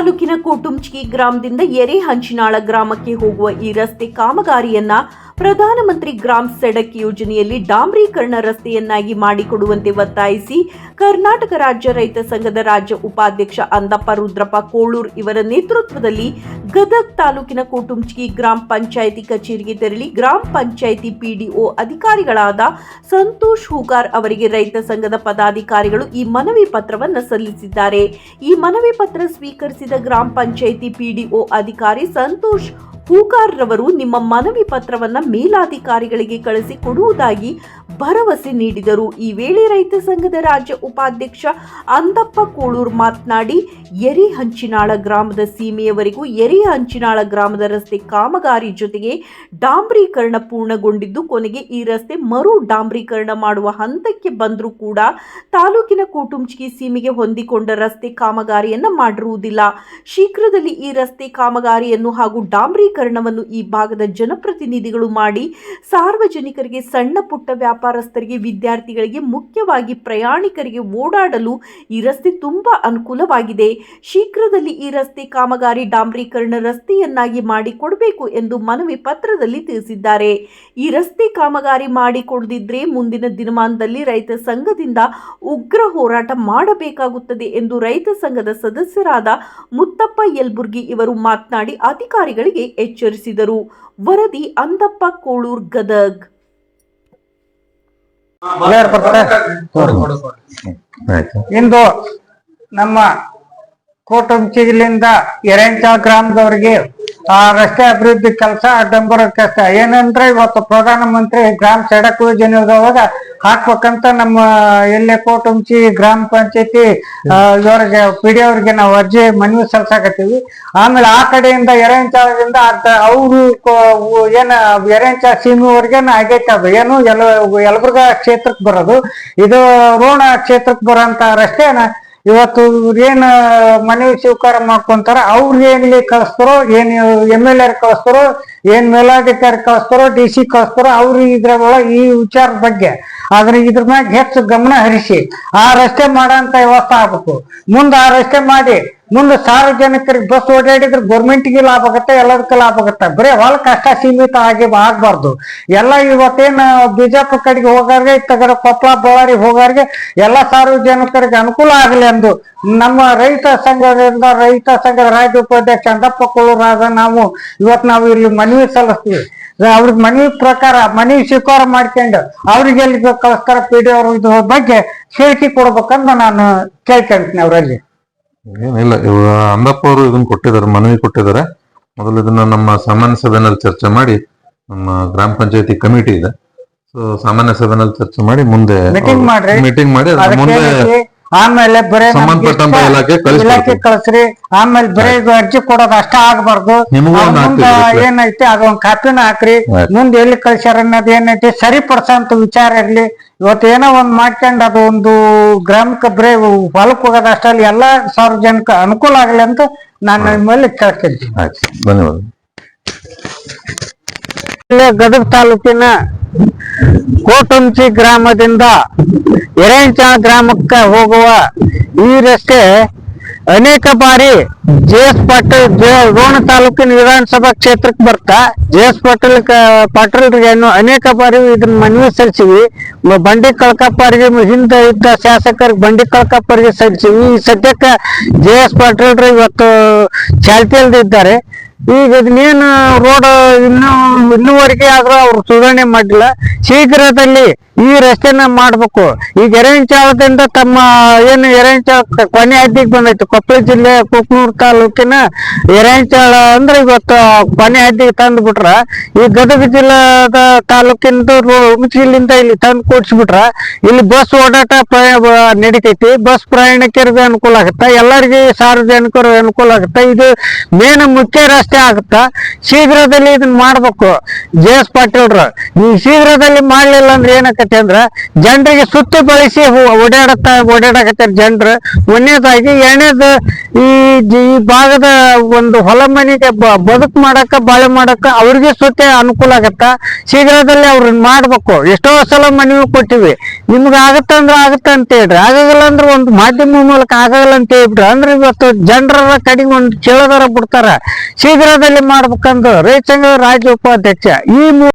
ತಾಲೂಕಿನ ಕೋಟುಂಚಗಿ ಗ್ರಾಮದಿಂದ ಎರೆಹಂಚಿನಾಳ ಗ್ರಾಮಕ್ಕೆ ಹೋಗುವ ಈ ರಸ್ತೆ ಕಾಮಗಾರಿಯನ್ನ ಪ್ರಧಾನಮಂತ್ರಿ ಗ್ರಾಮ್ ಸಡಕ್ ಯೋಜನೆಯಲ್ಲಿ ಡಾಂಬ್ರೀಕರಣ ರಸ್ತೆಯನ್ನಾಗಿ ಮಾಡಿಕೊಡುವಂತೆ ಒತ್ತಾಯಿಸಿ ಕರ್ನಾಟಕ ರಾಜ್ಯ ರೈತ ಸಂಘದ ರಾಜ್ಯ ಉಪಾಧ್ಯಕ್ಷ ಅಂದಪ್ಪ ರುದ್ರಪ್ಪ ಕೋಳೂರ್ ಇವರ ನೇತೃತ್ವದಲ್ಲಿ ಗದಗ್ ತಾಲೂಕಿನ ಕೋಟುಂಚಗಿ ಗ್ರಾಮ ಪಂಚಾಯಿತಿ ಕಚೇರಿಗೆ ತೆರಳಿ ಗ್ರಾಮ ಪಂಚಾಯಿತಿ ಪಿಡಿಒ ಅಧಿಕಾರಿಗಳಾದ ಸಂತೋಷ್ ಹೂಗಾರ್ ಅವರಿಗೆ ರೈತ ಸಂಘದ ಪದಾಧಿಕಾರಿಗಳು ಈ ಮನವಿ ಪತ್ರವನ್ನು ಸಲ್ಲಿಸಿದ್ದಾರೆ. ಈ ಮನವಿ ಪತ್ರ ಸ್ವೀಕರಿಸಿದ ಗ್ರಾಮ ಪಂಚಾಯಿತಿ ಪಿಡಿಒ ಅಧಿಕಾರಿ ಸಂತೋಷ್ ಹೂಗಾರ್ ರವರು ನಿಮ್ಮ ಮನವಿ ಪತ್ರವನ್ನ ಮೇಲಾಧಿಕಾರಿಗಳಿಗೆ ಕಳಿಸಿ ಕೊಡುವುದಾಗಿ ಭರವಸೆ ನೀಡಿದರು. ಈ ವೇಳೆ ರೈತ ಸಂಘದ ರಾಜ್ಯ ಉಪಾಧ್ಯಕ್ಷ ಅಂದಪ್ಪ ಕೋಳೂರ್ ಮಾತನಾಡಿ ಎರಿಹಂಚಿನಾಳ ಗ್ರಾಮದ ಸೀಮೆಯವರೆಗೂ ಎರಿಹಂಚಿನಾಳ ಗ್ರಾಮದ ರಸ್ತೆ ಕಾಮಗಾರಿ ಜೊತೆಗೆ ಡಾಂಬ್ರೀಕರಣ ಪೂರ್ಣಗೊಂಡಿದ್ದು, ಕೊನೆಗೆ ಈ ರಸ್ತೆ ಮರು ಡಾಂಬ್ರೀಕರಣ ಮಾಡುವ ಹಂತಕ್ಕೆ ಬಂದರೂ ಕೂಡ ತಾಲೂಕಿನ ಕೋಟುಂಚಗಿ ಸೀಮೆಗೆ ಹೊಂದಿಕೊಂಡ ರಸ್ತೆ ಕಾಮಗಾರಿಯನ್ನು ಮಾಡಿರುವುದಿಲ್ಲ. ಶೀಘ್ರದಲ್ಲಿ ಈ ರಸ್ತೆ ಕಾಮಗಾರಿಯನ್ನು ಹಾಗೂ ಡಾಂಬರೀಕರಣವನ್ನು ಈ ಭಾಗದ ಜನಪ್ರತಿನಿಧಿಗಳು ಮಾಡಿ ಸಾರ್ವಜನಿಕರಿಗೆ ಸಣ್ಣ ಪುಟ್ಟ ವ್ಯಾಪಾರಸ್ಥರಿಗೆ, ವಿದ್ಯಾರ್ಥಿಗಳಿಗೆ ಮುಖ್ಯವಾಗಿ ಪ್ರಯಾಣಿಕರಿಗೆ ಓಡಾಡಲು ಈ ರಸ್ತೆ ತುಂಬ ಅನುಕೂಲವಾಗಿದೆ. ಶೀಘ್ರದಲ್ಲಿ ಈ ರಸ್ತೆ ಕಾಮಗಾರಿ ಡಾಂಬರೀಕರಣ ರಸ್ತೆಯನ್ನಾಗಿ ಮಾಡಿಕೊಡಬೇಕು ಎಂದು ಮನವಿ ಪತ್ರದಲ್ಲಿ ತಿಳಿಸಿದ್ದಾರೆ. ಈ ರಸ್ತೆ ಕಾಮಗಾರಿ ಮಾಡಿಕೊಡದಿದ್ರೆ ಮುಂದಿನ ದಿನಮಾನದಲ್ಲಿ ರೈತ ಸಂಘದಿಂದ ಉಗ್ರ ಹೋರಾಟ ಮಾಡಬೇಕಾಗುತ್ತದೆ ಎಂದು ರೈತ ಸಂಘದ ಸದಸ್ಯರಾದ ಮುತ್ತಪ್ಪ ಯಲ್ಬುರ್ಗಿ ಇವರು ಮಾತನಾಡಿ, ಅಧಿಕಾರಿಗಳಿಗೆ ಎಚ್ಚರಿಸಿದರು. ವರದಿ ಅಂದಪ್ಪ ಕೋಳೂರ್ ಗದಗ್. ಇಂದು ನಮ್ಮ ಕೋಟಂಚಿಲಿಂದ ಎರೆಂಚ ಗ್ರಾಮದವರಿಗೆ ಆ ರಸ್ತೆ ಅಭಿವೃದ್ಧಿ ಕೆಲಸ ಡಂಬರ ಕೆಲಸ ಏನಂದ್ರೆ ಇವತ್ತು ಪ್ರಧಾನಮಂತ್ರಿ ಗ್ರಾಮ ಸಡಕ್ ಯೋಜನೆದಾಗ ಹಾಕ್ಬೇಕಂತ ನಮ್ಮ ಎಲ್ಲೆ ಕೋಟುಂಚಿ ಗ್ರಾಮ ಪಂಚಾಯತಿ ಇವರಿಗೆ, ಪಿ ಡಿ ಅವ್ರಿಗೆ ನಾವು ಅರ್ಜಿ ಮನವಿ ಸಲ್ಸಾಕತ್ತೀವಿ ಆಮೇಲೆ ಆ ಕಡೆಯಿಂದ ಎರೆಂಚಾಳದಿಂದ ಅವರು ಏನ ಎರೆಂಚ ಸೀಮೆವರೆಗೆ ಆಗೈತೆ ಅದು. ಏನು ಎಲ್ಲ ಯಲಬುರ್ಗ ಕ್ಷೇತ್ರಕ್ಕೆ ಬರೋದು. ಇದು ರೋಣ ಕ್ಷೇತ್ರಕ್ಕೆ ಬರೋಂತ ರಸ್ತೆನ ಇವತ್ತು ಏನ್ ಮನವಿ ಸ್ವೀಕಾರ ಮಾಡ್ಕೊಂತಾರ ಅವ್ರಿಗೆ ಏನ್ ಕಳಿಸ್ತಾರೋ, ಏನ್ ಎಂ ಎಲ್ ಎರ್ ಕಳಿಸ್ತಾರೋ, ಏನ್ ಮೇಲಾಧಿಕಾರಿ ಕಳಿಸ್ತಾರೋ ಡಿ ಸಿ ಕಳಿಸ್ತಾರೋ ಅವ್ರಿಗೆ ಇದ್ರ ಒಳಗೆ ಈ ವಿಚಾರದ ಬಗ್ಗೆ. ಆದ್ರೆ ಇದ್ರ ಮ್ಯಾಗ ಹೆಚ್ಚು ಗಮನ ಹರಿಸಿ, ಆ ರಸ್ತೆ ಮಾಡಂತ ವ್ಯವಸ್ಥೆ ಆಗ್ಬೇಕು. ಮುಂದೆ ಆ ರಸ್ತೆ ಮಾಡಿ ಮುಂದೆ ಸಾರ್ವಜನಿಕರಿಗೆ ಬಸ್ ಓಡಾಡಿದ್ರೆ ಗೌರ್ಮೆಂಟ್ಗೆ ಲಾಭ ಆಗುತ್ತೆ, ಎಲ್ಲದಕ್ಕೂ ಲಾಭ ಆಗುತ್ತೆ. ಬರೀ ಹೊಲ ಕಷ್ಟ ಸೀಮಿತ ಆಗಿ ಆಗ್ಬಾರ್ದು. ಎಲ್ಲ ಇವತ್ತೇನು ಬಿಜಾಪುರ ಕಡೆಗೆ ಹೋಗೋರಿಗೆ ತಗಡ ಕೊಪ್ಪಳ, ಬಳ್ಳಾರಿ ಹೋಗೋರಿಗೆ ಎಲ್ಲ ಸಾರ್ವಜನಿಕರಿಗೆ ಅನುಕೂಲ ಆಗಲಿ ಎಂದು ನಮ್ಮ ರೈತ ಸಂಘದಿಂದ, ರೈತ ಸಂಘದ ರಾಜ್ಯ ಉಪಾಧ್ಯಕ್ಷ ಅಂದಪ್ಪ ಕೊಳ್ಳೂರಾದ ನಾವು ಇವತ್ತು ನಾವು ಇಲ್ಲಿ ಮನವಿ ಸಲ್ಲಿಸ್ತೀವಿ. ಅವ್ರಿಗೆ ಮನವಿ ಪ್ರಕಾರ, ಮನವಿ ಸ್ವೀಕಾರ ಮಾಡ್ಕೊಂಡು ಅವ್ರಿಗೆ ಎಲ್ಲಿ ಕಳಿಸ್ತಾರ, ಪಿ ಡಿ ಅವ್ರ ಬಗ್ಗೆ ಹೇಳಿಕೆ ಕೊಡ್ಬೇಕಂತ ನಾನು ಕೇಳ್ಕೊಂತೀನಿ ಅವರಲ್ಲಿ. ಏನಿಲ್ಲ ಇವ ಅಂದಪ್ಪ ಅವರು ಇದನ್ನ ಕೊಟ್ಟಿದ್ದಾರೆ ಮನವಿ ಕೊಟ್ಟಿದ್ದಾರೆ ಮೊದಲು ಇದನ್ನ ನಮ್ಮ ಸಾಮಾನ್ಯ ಸಭೆನಲ್ಲಿ ಚರ್ಚೆ ಮಾಡಿ ನಮ್ಮ ಗ್ರಾಮ ಪಂಚಾಯತಿ ಕಮಿಟಿ ಇದೆ ಸೊ ಸಾಮಾನ್ಯ ಸಭೆನಲ್ಲಿ ಚರ್ಚೆ ಮಾಡಿ ಮುಂದೆ. ಮೀಟಿಂಗ್ ಮಾಡಿ ಮುಂದೆ? ಆಮೇಲೆ ಬರೇ ಸಂಬಂಧಪಟ್ಟಂತ ಇಲಾಖೆ ಕಳಿಸ್ರಿ ಇಲಾಖೆ ಕಳ್ಸ್ರಿ. ಆಮೇಲೆ ಬರೇ ಇದು ಅರ್ಜಿ ಕೊಡೋದು ಅಷ್ಟ ಆಗ್ಬಾರ್ದು. ನಿಮಗೂ ಒಂದ್ ಮುಂದ. ಏನೈತಿ ಅದೊಂದ್ ಕಾಪಿನ ಹಾಕ್ರಿ. ಆಯ್ತು. ಮುಂದೆ ಎಲ್ಲಿ ಕಳ್ಸ್ಯಾರ ಅನ್ನೋದು ಏನೈತಿ ಸರಿಪಡಿಸಂತ ವಿಚಾರ ಇರ್ಲಿ. ಇವತ್ತು ಏನೋ ಒಂದ್ ಮಾಡ್ಕೊಂಡು ಅದು ಒಂದು ಗ್ರಾಮಕ್ಕೆ ಬರೇ ಹೊಲಕ್ ಹೋಗೋದು ಅಷ್ಟಲ್ಲಿ ಎಲ್ಲಾ ಸಾರ್ವಜನಿಕ ಅನುಕೂಲ ಆಗ್ಲಿ ಅಂತ ನಾನು ನಿಮ್ಮಲ್ಲಿ ಕೇಳ್ಕೊಂತೀನಿ ಆಯ್ತು. ಧನ್ಯವಾದ ಇಲ್ಲೇ ಗದಗ ತಾಲೂಕಿನ ಕೋಟಂಚಿ ಗ್ರಾಮದಿಂದ ಎರೆಂಚ ಗ್ರಾಮಕ್ಕೆ ಹೋಗುವ ಈ ರಸ್ತೆ ಅನೇಕ ಬಾರಿ ಜೆ ಎಸ್ ಪಾಟೀಲ್ ರೋಣ ತಾಲೂಕಿನ ವಿಧಾನಸಭಾ ಕ್ಷೇತ್ರಕ್ಕೆ ಬರ್ತಾ, ಜೆ ಎಸ್ ಪಾಟೀಲ್ ಪಾಟೀಲ್ರಿಗೆ ಅನೇಕ ಬಾರಿ ಇದನ್ನ ಮನವಿ ಸಲ್ಲಿಸಿವಿ. ಬಂಡಿ ಕಳ್ಕಪ್ಪರಿಗೆ ಹಿಂದೆ ಇದ್ದ ಶಾಸಕರಿಗೆ ಬಂಡಿ ಕಳ್ಕಪ್ಪರಿಗೆ ಸಲ್ಲಿಸಿವಿ. ಈ ಸದ್ಯಕ್ಕೆ ಜೆ ಎಸ್ ಪಾಟೀಲ್ರು ಇವತ್ತು ಚಾಲ್ತಿಯಲ್ಲಿ ಇದ್ದಾರೆ ಈಗ ಇದನ್ನೇನು ರೋಡ್ ಇನ್ನೂ ಇನ್ನೂವರೆಗೆ ಆದ್ರೂ ಅವ್ರು ಸುಧಾರಣೆ ಮಾಡಿಲ್ಲ ಶೀಘ್ರದಲ್ಲಿ ಈ ರಸ್ತೆನ ಮಾಡ್ಬೇಕು. ಈಗ ಎರೆಂಚಾಳದಿಂದ ತಮ್ಮ, ಏನು ಎರೆಂಚಾಳ ಕೊನೆ ಹದ್ದಿಗೆ ಬಂದೈತೆ. ಕೊಪ್ಪಳ ಜಿಲ್ಲೆ ಕುಕ್ನೂರ್ ತಾಲೂಕಿನ ಎರೆಂಚಾಳ ಅಂದ್ರೆ ಇವತ್ತು ಕೊನೆ ಹದ್ದಿಗೆ ತಂದು ಬಿಟ್ರ ಈ ಗದಗ ಜಿಲ್ಲಾದ ತಾಲೂಕಿಂದ ಹುಣಸಿಲಿಂದ ಇಲ್ಲಿ ತಂದು ಕೂಡ್ಸ್ಬಿಟ್ರ. ಇಲ್ಲಿ ಬಸ್ ಓಡಾಟ ನಡಿತೈತಿ. ಬಸ್ ಪ್ರಯಾಣಿಕರಿಗೆ ಅನುಕೂಲ ಆಗುತ್ತೆ? ಎಲ್ಲರಿಗೂ ಸಾರ್ವಜನಿಕರು ಅನುಕೂಲ ಆಗುತ್ತೆ? ಇದು ಮೇನ್ ಮುಖ್ಯ ರಸ್ತೆ ಆಗುತ್ತಾ? ಶೀಘ್ರದಲ್ಲಿ ಇದನ್ನ ಮಾಡ್ಬೇಕು. ಜೆ ಎಸ್ ಪಾಟೀಲ್ರು ಈ ಶೀಘ್ರದಲ್ಲಿ ಮಾಡ್ಲಿಲ್ಲ ಅಂದ್ರೆ ಏನಾಕತಿ ಅಂದ್ರ ಜನರಿಗೆ ಸುತ್ತ ಬಳಸಿ ಓಡಾಡತ್ತ, ಓಡಾಡಕತ್ತಾರ ಜನರು. ಒಂದನೇದಾಗಿ ಎರಡನೇದು ಈ ಈ ಭಾಗದ ಒಂದು ಹೊಲ ಮನೆಗೆ ಬದುಕು ಮಾಡಕ್ಕ, ಬಾಳೆ ಮಾಡಕ್ಕ ಅವ್ರಿಗೆ ಸುತ್ತೆ ಅನುಕೂಲ ಆಗತ್ತ. ಶೀಘ್ರದಲ್ಲಿ ಅವ್ರನ್ನ ಮಾಡ್ಬೇಕು. ಎಷ್ಟೋ ಸಲ ಮನವಿ ಕೊಟ್ಟಿವಿ. ನಿಮ್ಗೆ ಆಗತ್ತ ಅಂದ್ರೆ ಆಗತ್ತ ಅಂತ ಹೇಳ್ರಿ. ಆಗಲ್ಲ ಅಂದ್ರೆ ಒಂದು ಮಾಧ್ಯಮ ಮೂಲಕ ಆಗಲ್ಲ ಅಂತ ಹೇಳ್ಬಿಟ್ರಿ ಅಂದ್ರೆ ಇವತ್ತು ಜನರ ಕಡೆಗೆ ಒಂದು ಕೇಳೋದಾರ ಬಿಡ್ತಾರ. ಶೀಘ್ರದಲ್ಲಿ ಮಾಡ್ಬೇಕಂದು ಸಂಘದ ರಾಜ್ಯ ಉಪಾಧ್ಯಕ್ಷ ಈ